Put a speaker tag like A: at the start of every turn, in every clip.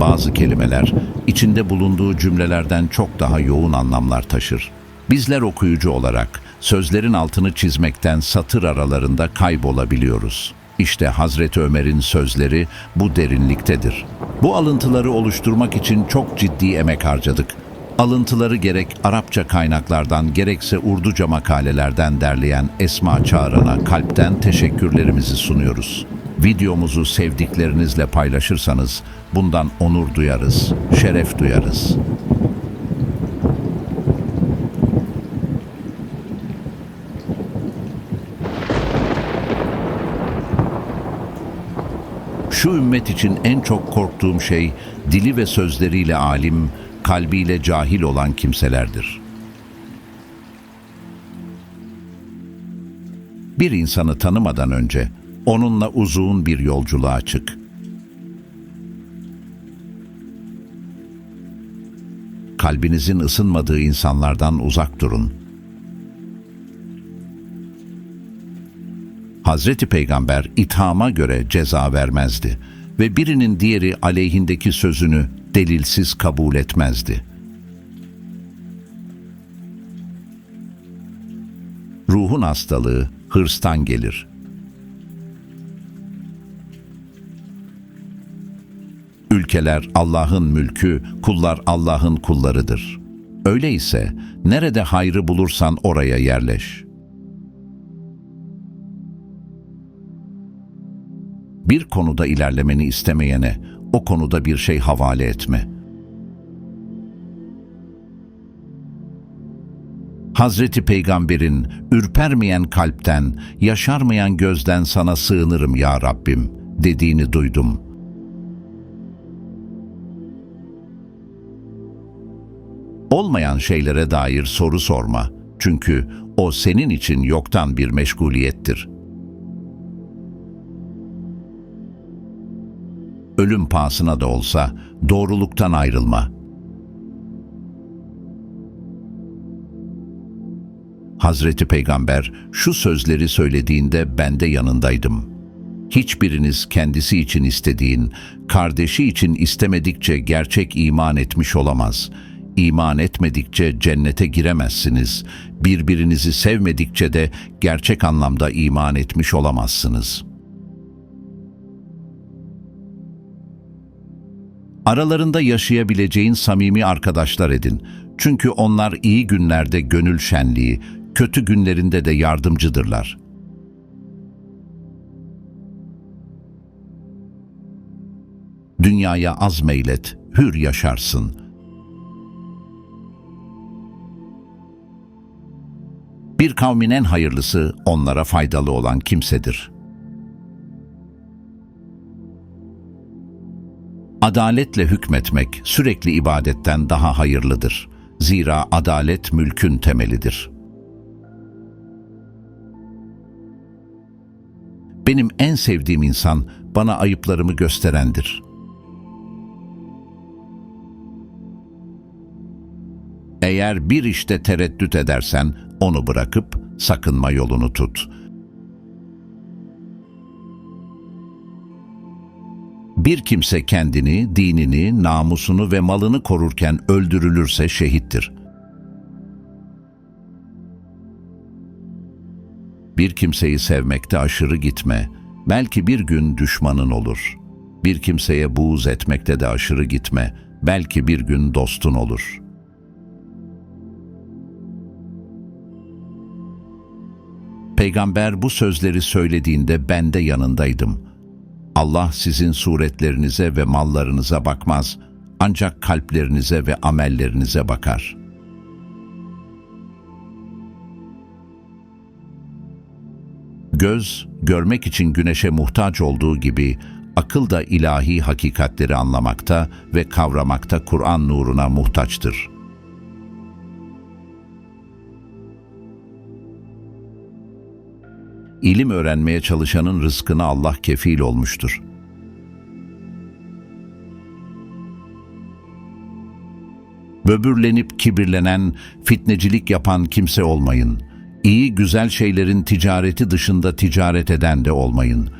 A: Bazı kelimeler içinde bulunduğu cümlelerden çok daha yoğun anlamlar taşır. Bizler okuyucu olarak sözlerin altını çizmekten satır aralarında kaybolabiliyoruz. İşte Hazreti Ömer'in sözleri bu derinliktedir. Bu alıntıları oluşturmak için çok ciddi emek harcadık. Alıntıları gerek Arapça kaynaklardan gerekse Urduca makalelerden derleyen Esma Çağran'a kalpten teşekkürlerimizi sunuyoruz. Videomuzu sevdiklerinizle paylaşırsanız bundan onur duyarız, şeref duyarız. Şu ümmet için en çok korktuğum şey dili ve sözleriyle alim, kalbiyle cahil olan kimselerdir. Bir insanı tanımadan önce onunla uzun bir yolculuğa çık. Kalbinizin ısınmadığı insanlardan uzak durun. Hazreti Peygamber ithama göre ceza vermezdi ve birinin diğeri aleyhindeki sözünü delilsiz kabul etmezdi. Ruhun hastalığı hırstan gelir. Ülkeler Allah'ın mülkü, kullar Allah'ın kullarıdır. Öyleyse nerede hayrı bulursan oraya yerleş. Bir konuda ilerlemeni istemeyene o konuda bir şey havale etme. Hazreti Peygamber'in ürpermeyen kalpten, yaşarmayan gözden sana sığınırım ya Rabbim dediğini duydum. Olmayan şeylere dair soru sorma. Çünkü o senin için yoktan bir meşguliyettir. Ölüm pahasına da olsa doğruluktan ayrılma. Hazreti Peygamber şu sözleri söylediğinde ben de yanındaydım. Hiçbiriniz kendisi için istediğin, kardeşi için istemedikçe gerçek iman etmiş olamaz. İman etmedikçe cennete giremezsiniz. Birbirinizi sevmedikçe de gerçek anlamda iman etmiş olamazsınız. Aralarında yaşayabileceğin samimi arkadaşlar edin. Çünkü onlar iyi günlerde gönül şenliği, kötü günlerinde de yardımcıdırlar. Dünyaya az meylet, hür yaşarsın. Bir kavmin en hayırlısı onlara faydalı olan kimsedir. Adaletle hükmetmek sürekli ibadetten daha hayırlıdır. Zira adalet mülkün temelidir. Benim en sevdiğim insan bana ayıplarımı gösterendir. Eğer bir işte tereddüt edersen onu bırakıp sakınma yolunu tut. Bir kimse kendini, dinini, namusunu ve malını korurken öldürülürse şehittir. Bir kimseyi sevmekte aşırı gitme, belki bir gün düşmanın olur. Bir kimseye buğz etmekte de aşırı gitme, belki bir gün dostun olur. Peygamber bu sözleri söylediğinde ben de yanındaydım. Allah sizin suretlerinize ve mallarınıza bakmaz, ancak kalplerinize ve amellerinize bakar. Göz, görmek için güneşe muhtaç olduğu gibi, akıl da ilahi hakikatleri anlamakta ve kavramakta Kur'an nuruna muhtaçtır. İlim öğrenmeye çalışanın rızkına Allah kefil olmuştur. Böbürlenip kibirlenen, fitnecilik yapan kimse olmayın. İyi güzel şeylerin ticareti dışında ticaret eden de olmayın.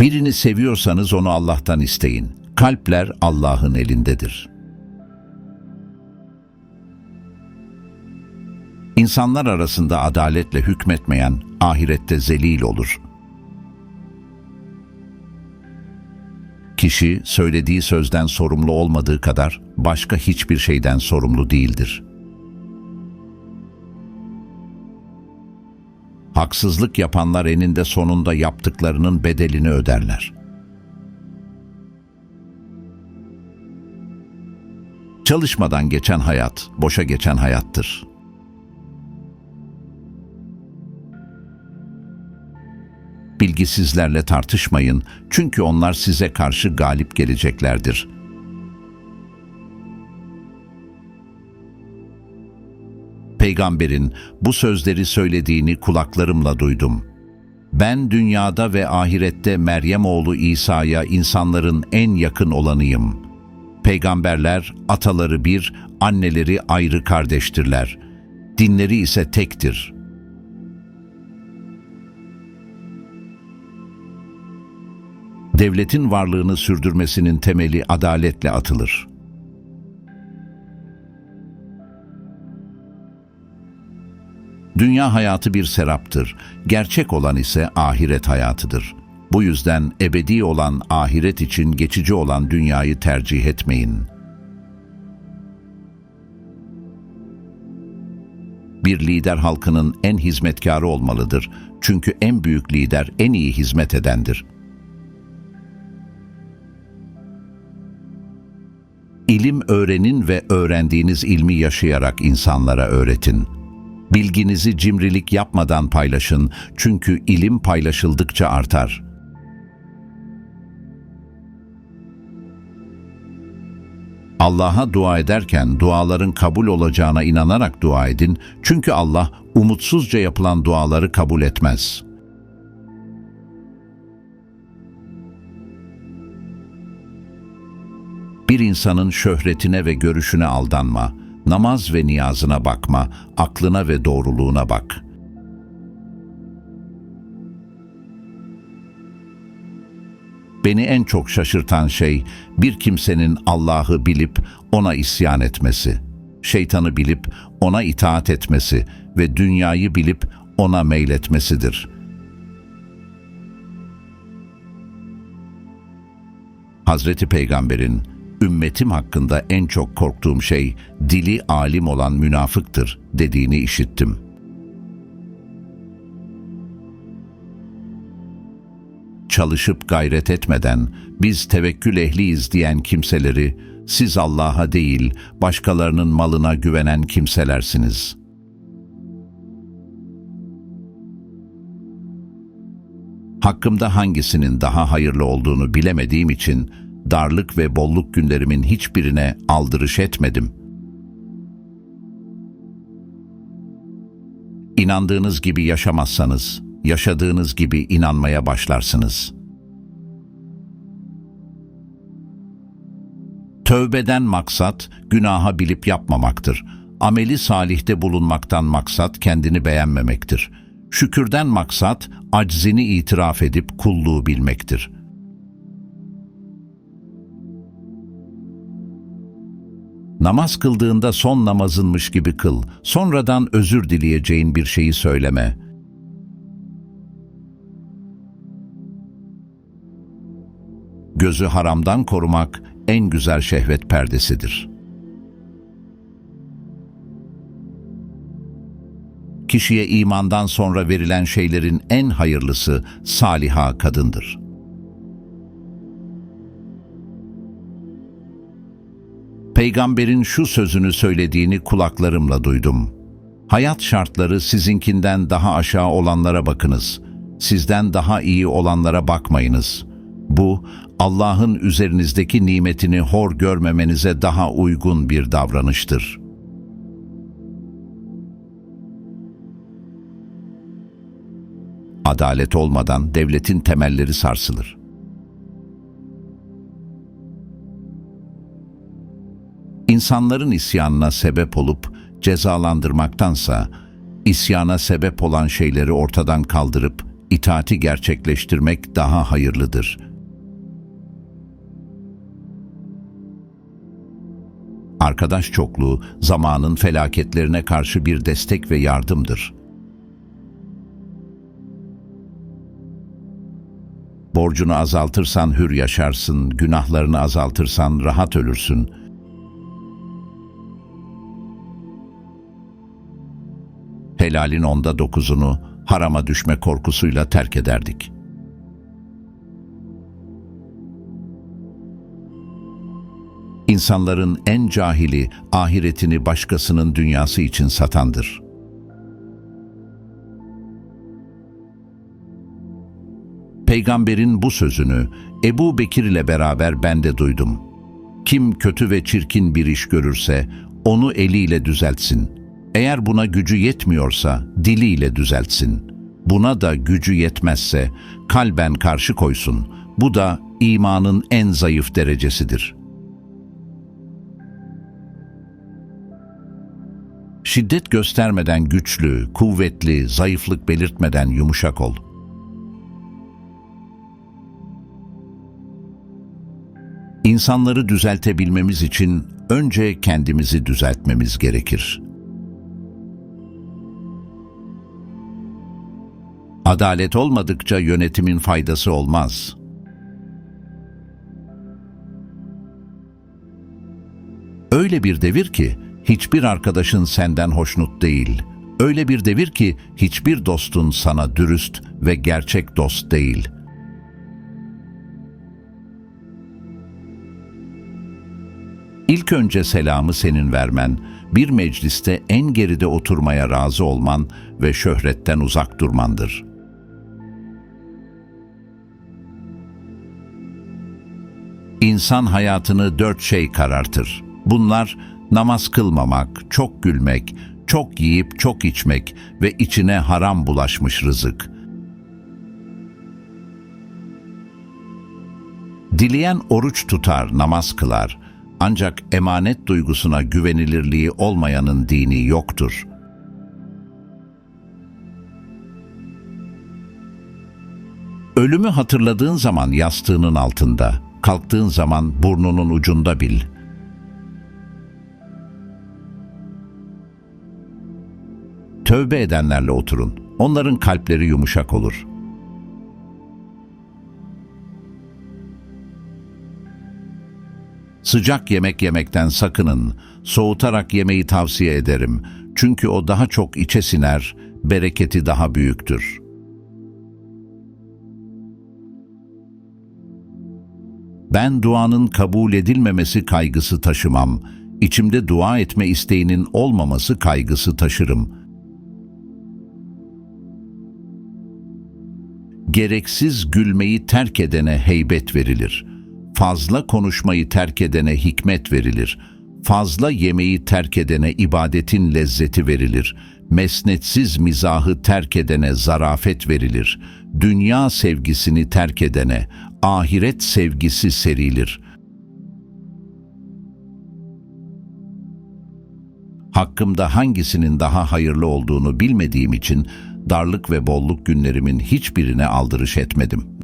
A: Birini seviyorsanız onu Allah'tan isteyin. Kalpler Allah'ın elindedir. İnsanlar arasında adaletle hükmetmeyen ahirette zelil olur. Kişi söylediği sözden sorumlu olmadığı kadar başka hiçbir şeyden sorumlu değildir. Haksızlık yapanlar eninde sonunda yaptıklarının bedelini öderler. Çalışmadan geçen hayat, boşa geçen hayattır. Bilgisizlerle tartışmayın çünkü onlar size karşı galip geleceklerdir. Peygamberin bu sözleri söylediğini kulaklarımla duydum. Ben dünyada ve ahirette Meryem oğlu İsa'ya insanların en yakın olanıyım. Peygamberler ataları bir, anneleri ayrı kardeştirler. Dinleri ise tektir.'' Devletin varlığını sürdürmesinin temeli adaletle atılır. Dünya hayatı bir seraptır, gerçek olan ise ahiret hayatıdır. Bu yüzden ebedi olan ahiret için geçici olan dünyayı tercih etmeyin. Bir lider halkının en hizmetkarı olmalıdır. Çünkü en büyük lider en iyi hizmet edendir. İlim öğrenin ve öğrendiğiniz ilmi yaşayarak insanlara öğretin. Bilginizi cimrilik yapmadan paylaşın çünkü ilim paylaşıldıkça artar. Allah'a dua ederken duaların kabul olacağına inanarak dua edin çünkü Allah umutsuzca yapılan duaları kabul etmez.'' Bir insanın şöhretine ve görüşüne aldanma, namaz ve niyazına bakma, aklına ve doğruluğuna bak. Beni en çok şaşırtan şey bir kimsenin Allah'ı bilip ona isyan etmesi, şeytanı bilip ona itaat etmesi ve dünyayı bilip ona meyletmesidir. Hazreti Peygamber'in ümmetim hakkında en çok korktuğum şey dili alim olan münafıktır dediğini işittim. Çalışıp gayret etmeden biz tevekkül ehliyiz diyen kimseleri siz Allah'a değil başkalarının malına güvenen kimselersiniz. Hakkımda hangisinin daha hayırlı olduğunu bilemediğim için darlık ve bolluk günlerimin hiçbirine aldırış etmedim. İnandığınız gibi yaşamazsanız, yaşadığınız gibi inanmaya başlarsınız. Tövbeden maksat, günaha bilip yapmamaktır. Ameli salihte bulunmaktan maksat kendini beğenmemektir. Şükürden maksat, aczini itiraf edip kulluğu bilmektir.'' Namaz kıldığında son namazınmış gibi kıl. Sonradan özür dileyeceğin bir şeyi söyleme. Gözü haramdan korumak en güzel şehvet perdesidir. Kişiye imandan sonra verilen şeylerin en hayırlısı saliha kadındır.'' Peygamberin şu sözünü söylediğini kulaklarımla duydum. Hayat şartları sizinkinden daha aşağı olanlara bakınız. Sizden daha iyi olanlara bakmayınız. Bu, Allah'ın üzerinizdeki nimetini hor görmemenize daha uygun bir davranıştır. Adalet olmadan devletin temelleri sarsılır. İnsanların isyanına sebep olup cezalandırmaktansa, isyana sebep olan şeyleri ortadan kaldırıp itaati gerçekleştirmek daha hayırlıdır. Arkadaş çokluğu zamanın felaketlerine karşı bir destek ve yardımdır. Borcunu azaltırsan hür yaşarsın, günahlarını azaltırsan rahat ölürsün. Helalin onda dokuzunu harama düşme korkusuyla terk ederdik. İnsanların en cahili ahiretini başkasının dünyası için satandır.'' Peygamberin bu sözünü Ebu Bekir ile beraber ben de duydum. Kim kötü ve çirkin bir iş görürse onu eliyle düzeltsin. Eğer buna gücü yetmiyorsa diliyle düzeltsin. Buna da gücü yetmezse kalben karşı koysun. Bu da imanın en zayıf derecesidir. Şiddet göstermeden güçlü, kuvvetli, zayıflık belirtmeden yumuşak ol.'' İnsanları düzeltebilmemiz için önce kendimizi düzeltmemiz gerekir. Adalet olmadıkça yönetimin faydası olmaz. Öyle bir devir ki hiçbir arkadaşın senden hoşnut değil. Öyle bir devir ki hiçbir dostun sana dürüst ve gerçek dost değil.'' İlk önce selamı senin vermen, bir mecliste en geride oturmaya razı olman ve şöhretten uzak durmandır. İnsan hayatını dört şey karartır. Bunlar namaz kılmamak, çok gülmek, çok yiyip çok içmek ve içine haram bulaşmış rızık. Dileyen oruç tutar, namaz kılar. Ancak emanet duygusuna güvenilirliği olmayanın dini yoktur. Ölümü hatırladığın zaman yastığının altında, kalktığın zaman burnunun ucunda bil. Tövbe edenlerle oturun. Onların kalpleri yumuşak olur.'' Sıcak yemek yemekten sakının, soğutarak yemeği tavsiye ederim. Çünkü o daha çok içe siner, bereketi daha büyüktür. Ben duanın kabul edilmemesi kaygısı taşımam. İçimde dua etme isteğinin olmaması kaygısı taşırım. Gereksiz gülmeyi terk edene heybet verilir.'' Fazla konuşmayı terk edene hikmet verilir. Fazla yemeği terk edene ibadetin lezzeti verilir. Mesnetsiz mizahı terk edene zarafet verilir. Dünya sevgisini terk edene ahiret sevgisi serilir. Hakkımda hangisinin daha hayırlı olduğunu bilmediğim için darlık ve bolluk günlerimin hiçbirine aldırış etmedim.''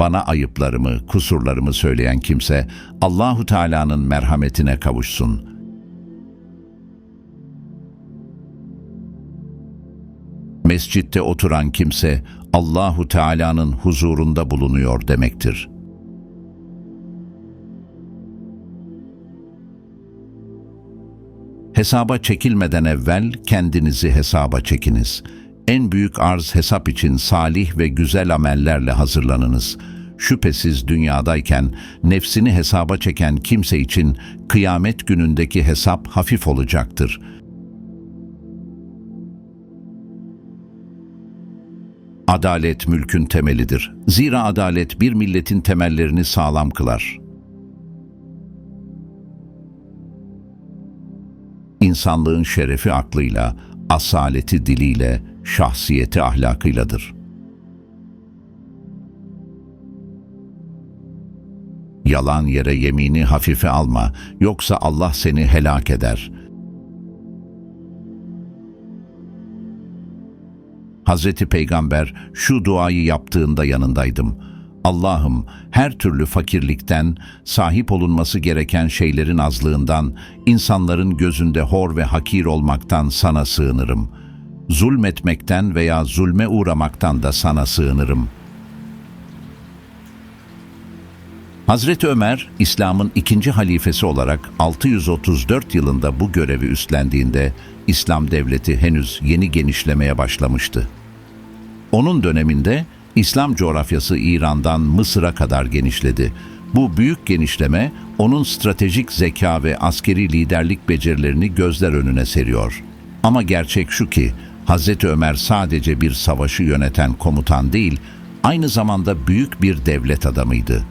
A: Bana ayıplarımı, kusurlarımı söyleyen kimse Allahu Teala'nın merhametine kavuşsun. Mescitte oturan kimse Allahu Teala'nın huzurunda bulunuyor demektir. Hesaba çekilmeden evvel kendinizi hesaba çekiniz.'' En büyük arz hesap için salih ve güzel amellerle hazırlanınız. Şüphesiz dünyadayken nefsini hesaba çeken kimse için kıyamet günündeki hesap hafif olacaktır. Adalet mülkün temelidir. Zira adalet bir milletin temellerini sağlam kılar. İnsanlığın şerefi aklıyla, asaleti diliyle, şahsiyeti ahlakıyladır. Yalan yere yemini hafife alma, yoksa Allah seni helak eder. Hazreti Peygamber şu duayı yaptığında yanındaydım. Allah'ım her türlü fakirlikten, sahip olunması gereken şeylerin azlığından, insanların gözünde hor ve hakir olmaktan sana sığınırım. Zulmetmekten veya zulme uğramaktan da sana sığınırım. Hazreti Ömer, İslam'ın ikinci halifesi olarak 634 yılında bu görevi üstlendiğinde İslam devleti henüz yeni genişlemeye başlamıştı. Onun döneminde İslam coğrafyası İran'dan Mısır'a kadar genişledi. Bu büyük genişleme onun stratejik zeka ve askeri liderlik becerilerini gözler önüne seriyor. Ama gerçek şu ki Hazreti Ömer sadece bir savaşı yöneten komutan değil, aynı zamanda büyük bir devlet adamıydı.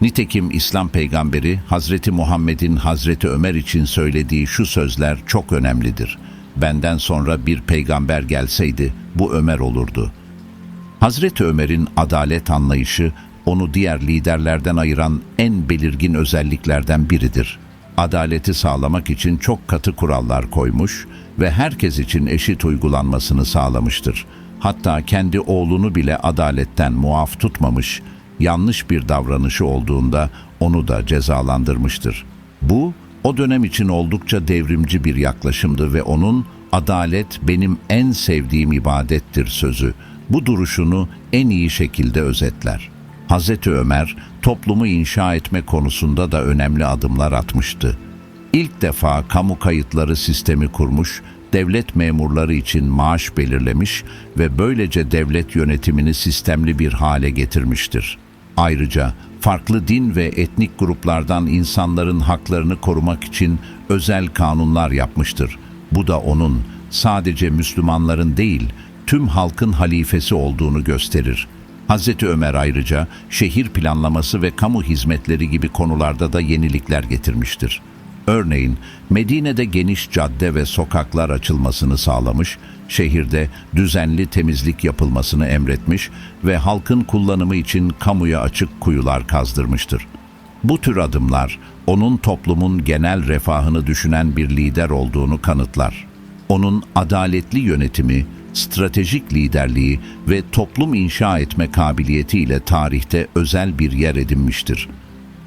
A: Nitekim İslam peygamberi Hazreti Muhammed'in Hazreti Ömer için söylediği şu sözler çok önemlidir. Benden sonra bir peygamber gelseydi bu Ömer olurdu. Hazreti Ömer'in adalet anlayışı onu diğer liderlerden ayıran en belirgin özelliklerden biridir. Adaleti sağlamak için çok katı kurallar koymuş ve herkes için eşit uygulanmasını sağlamıştır. Hatta kendi oğlunu bile adaletten muaf tutmamış, yanlış bir davranışı olduğunda onu da cezalandırmıştır. Bu, o dönem için oldukça devrimci bir yaklaşımdı ve onun adalet benim en sevdiğim ibadettir sözü bu duruşunu en iyi şekilde özetler. Hazreti Ömer toplumu inşa etme konusunda da önemli adımlar atmıştı. İlk defa kamu kayıtları sistemi kurmuş, devlet memurları için maaş belirlemiş ve böylece devlet yönetimini sistemli bir hale getirmiştir. Ayrıca farklı din ve etnik gruplardan insanların haklarını korumak için özel kanunlar yapmıştır. Bu da onun sadece Müslümanların değil, tüm halkın halifesi olduğunu gösterir. Hazreti Ömer ayrıca şehir planlaması ve kamu hizmetleri gibi konularda da yenilikler getirmiştir. Örneğin Medine'de geniş cadde ve sokaklar açılmasını sağlamış, şehirde düzenli temizlik yapılmasını emretmiş ve halkın kullanımı için kamuya açık kuyular kazdırmıştır. Bu tür adımlar onun toplumun genel refahını düşünen bir lider olduğunu kanıtlar. Onun adaletli yönetimi, stratejik liderliği ve toplum inşa etme kabiliyetiyle tarihte özel bir yer edinmiştir.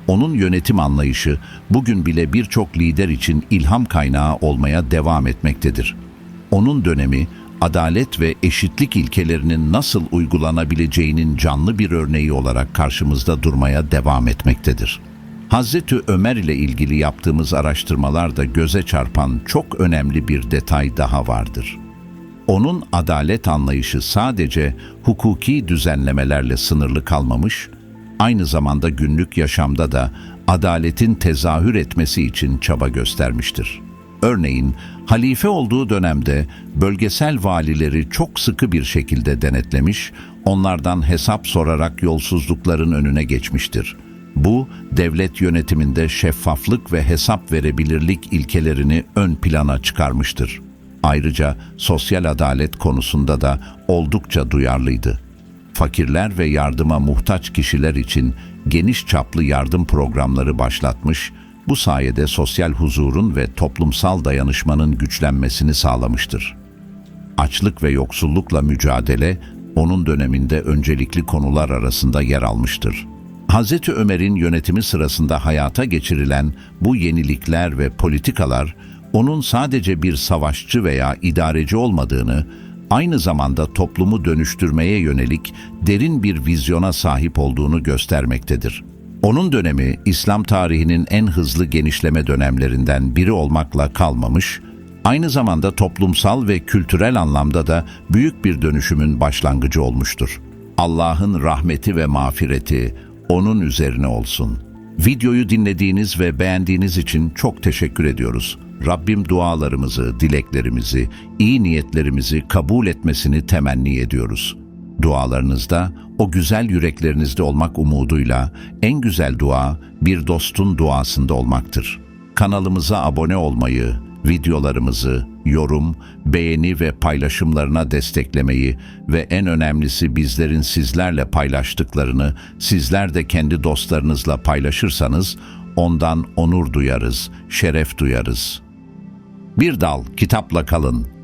A: Onun yönetim anlayışı bugün bile birçok lider için ilham kaynağı olmaya devam etmektedir. Onun dönemi adalet ve eşitlik ilkelerinin nasıl uygulanabileceğinin canlı bir örneği olarak karşımızda durmaya devam etmektedir. Hazreti Ömer ile ilgili yaptığımız araştırmalarda göze çarpan çok önemli bir detay daha vardır. Onun adalet anlayışı sadece hukuki düzenlemelerle sınırlı kalmamış, aynı zamanda günlük yaşamda da adaletin tezahür etmesi için çaba göstermiştir. Örneğin halife olduğu dönemde bölgesel valileri çok sıkı bir şekilde denetlemiş, onlardan hesap sorarak yolsuzlukların önüne geçmiştir. Bu, devlet yönetiminde şeffaflık ve hesap verebilirlik ilkelerini ön plana çıkarmıştır. Ayrıca sosyal adalet konusunda da oldukça duyarlıydı. Fakirler ve yardıma muhtaç kişiler için geniş çaplı yardım programları başlatmış, bu sayede sosyal huzurun ve toplumsal dayanışmanın güçlenmesini sağlamıştır. Açlık ve yoksullukla mücadele onun döneminde öncelikli konular arasında yer almıştır. Hz. Ömer'in yönetimi sırasında hayata geçirilen bu yenilikler ve politikalar onun sadece bir savaşçı veya idareci olmadığını, aynı zamanda toplumu dönüştürmeye yönelik derin bir vizyona sahip olduğunu göstermektedir. Onun dönemi İslam tarihinin en hızlı genişleme dönemlerinden biri olmakla kalmamış, aynı zamanda toplumsal ve kültürel anlamda da büyük bir dönüşümün başlangıcı olmuştur. Allah'ın rahmeti ve mağfireti onun üzerine olsun. Videoyu dinlediğiniz ve beğendiğiniz için çok teşekkür ediyoruz. Rabbim dualarımızı, dileklerimizi, iyi niyetlerimizi kabul etmesini temenni ediyoruz. Dualarınızda, o güzel yüreklerinizde olmak umuduyla en güzel dua bir dostun duasında olmaktır. Kanalımıza abone olmayı, videolarımızı, yorum, beğeni ve paylaşımlarına desteklemeyi ve en önemlisi bizlerin sizlerle paylaştıklarını sizler de kendi dostlarınızla paylaşırsanız ondan onur duyarız, şeref duyarız.'' Bir dal kitapla kalın.